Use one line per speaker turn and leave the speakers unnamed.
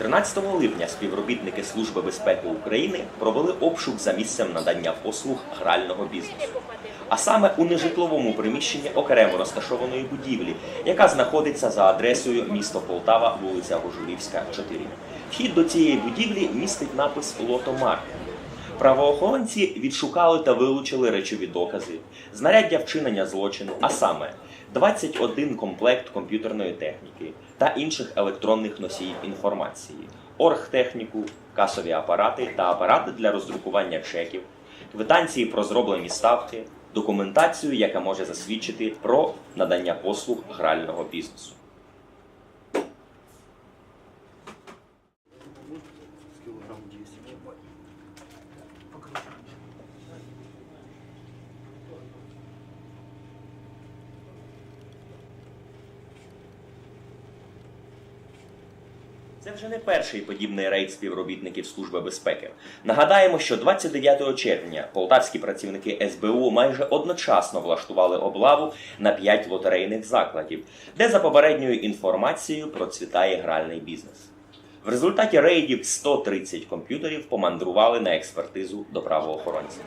13 липня співробітники Служби безпеки України провели обшук за місцем надання послуг грального бізнесу, а саме у нежитловому приміщенні окремо розташованої будівлі, яка знаходиться за адресою місто Полтава, вулиця Гожулівська, 4. Вхід до цієї будівлі містить напис Лотомарк. Правоохоронці відшукали та вилучили речові докази, знаряддя вчинення злочину, а саме 21 комплект комп'ютерної техніки та інших електронних носіїв інформації, оргтехніку, касові апарати та апарати для роздрукування чеків, квитанції про зроблені ставки, документацію, яка може засвідчити про надання послуг грального бізнесу.
килограмм 10.
Це вже не перший подібний рейд співробітників Служби безпеки. Нагадаємо, що 29 червня полтавські працівники СБУ майже одночасно влаштували облаву на 5 лотерейних закладів, де за попередньою інформацією процвітає гральний бізнес. В результаті рейдів 130 комп'ютерів помандрували на експертизу до правоохоронців.